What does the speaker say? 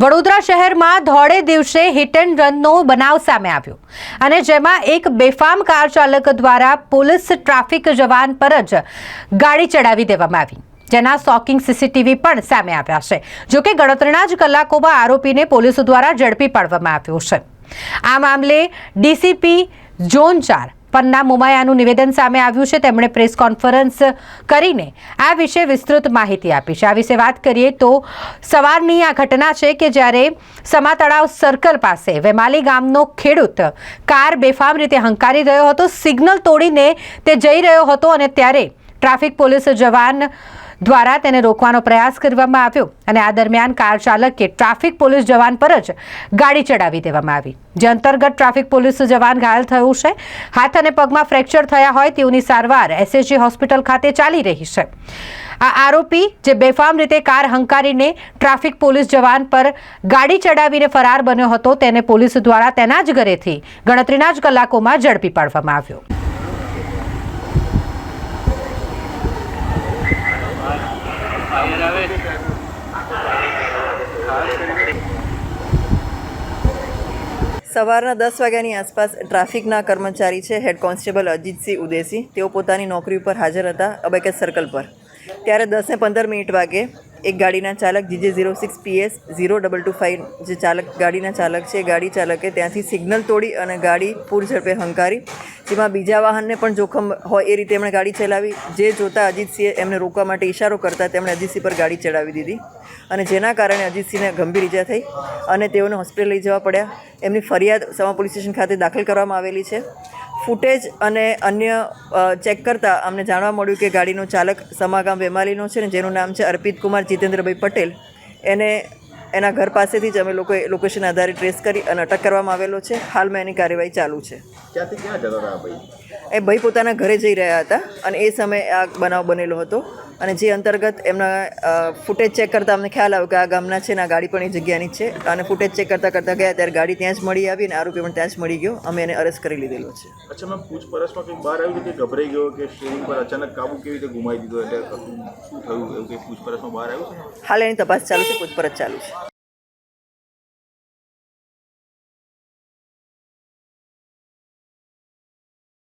વડોદરા શહેરમાં ધોળે દિવસે hit and રનનો બનાવ સામે આવ્યો. અને જેમાં એક બેફામ કાર ચાલક દ્વારા પોલીસ ટ્રાફિક જવાન પર જ ગાડી ચડાવી દેવામાં આવી. જેના શોકિંગ સીસીટીવી પણ સામે આવ્યા છે. જોકે ગણતરીના જ કલાકોમાં આરોપીને પોલીસ દ્વારા ઝડપી પાડવામાં આવ્યો છે. આ મામલે ડીસીપી ઝોન ચાર પન્ના મુમાયાનું નિવેદન સામે આવ્યું છે. તેમણે પ્રેસ કોન્ફરન્સ કરીને આ વિશે વિસ્તૃત માહિતી આપી છે. આ વિશે વાત કરીએ તો સવારની આ ઘટના છે કે જ્યારે સમા તળાવ સર્કલ પાસે વેમાલી ગામનો ખેડૂત કાર બેફામ રીતે હંકારી રહ્યો હતો. સિગ્નલ તોડીને તે જઈ રહ્યો હતો અને ત્યારે ટ્રાફિક પોલીસ જવાન દ્વારા તેને રોકવાનો પ્રયાસ કરવામાં આવ્યો અને આ દરમિયાન કાર ચાલકે ટ્રાફિક પોલીસ જવાન પર જ ગાડી ચડાવી દેવામાં આવી. જે અંતર્ગત ટ્રાફિક પોલીસ જવાન ઘાયલ થયું છે. હાથ અને પગમાં ફ્રેક્ચર થયા હોય તેઓની સારવાર એસએસજી હોસ્પિટલ ખાતે ચાલી રહી છે. આ આરોપી જે બેફામ રીતે કાર હંકારીને ટ્રાફિક પોલીસ જવાન પર ગાડી ચડાવીને ફરાર બન્યો હતો તેને પોલીસ દ્વારા તેના જ ઘરેથી ગણતરીના જ કલાકોમાં ઝડપી પાડવામાં આવ્યો. સવારના દસ વાગ્યાની આસપાસ ટ્રાફિકના કર્મચારી છે હેડ કોન્સ્ટેબલ અજીતસિંહ ઉદેસી તેઓ પોતાની નોકરી ઉપર હાજર હતા અબેકેસ સર્કલ પર. ત્યારે દસને પંદર મિનિટ વાગે એક ગાડીના ચાલક GJ zero six PS zero double two five જે ચાલક ગાડીના ચાલક છે, ગાડી ચાલકે ત્યાંથી સિગ્નલ તોડી અને ગાડી પૂર ઝડપે હંકારી. જેમાં બીજા વાહનને પણ જોખમ હોય એ રીતે એમણે ગાડી ચલાવી. જે જોતા અજીતસિંહે એમને રોકવા માટે ઇશારો કરતા તેમણે અજીતસિંહ પર ગાડી ચડાવી દીધી અને જેના કારણે અજીતસિંહને ગંભીર ઈજા થઈ અને તેઓને હોસ્પિટલ લઈ જવા પડ્યા. એમની ફરિયાદ સમા પોલીસ સ્ટેશન ખાતે દાખલ કરવામાં આવેલી છે. ફૂટેજ અને અન્ય ચેક કરતાં અમને જાણવા મળ્યું કે ગાડીનો ચાલક સમાગામ વેમાલીનો છે ને જેનું નામ છે અર્પિત કુમાર જીતેન્દ્રભાઈ પટેલ. એને એના ઘર પાસેથી જ અમે લોકોએ લોકેશન આધારે ટ્રેસ કરી અને અટક કરવામાં આવેલો છે. હાલમાં એની કાર્યવાહી ચાલુ છે. ક્યાંથી ક્યાં જતા હતા ભાઈ? એ ભાઈ પોતાના ઘરે જઈ રહ્યા હતા અને એ સમયે આ બનાવ બનેલો હતો. અને જે અંતર્ગત એમના ફૂટેજ ચેક કરતાં અમને ખ્યાલ આવ્યો કે આ ગામના છે ને આ ગાડી પણ એ જગ્યાની જ છે. અને ફૂટેજ ચેક કરતાં કરતાં ગયા ત્યારે ગાડી ત્યાં જ મળી આવી અને આરોપી પણ ત્યાં જ મળી ગયો. અમે એને અરેસ્ટ કરી લીધેલો છે. અચ્છા મેં પૂછપરછમાં કંઈક બહાર આવ્યું કે ગભરાઈ ગયો કે સ્ટેરિંગ પર અચાનક કાબુ કેવી રીતે ગુમાવી દીધો? એટલે શું થયું? એવું કંઈ પૂછપરછમાં બહાર આવ્યું હાલ એની તપાસ ચાલુ છે પૂછપરછ ચાલુ છે.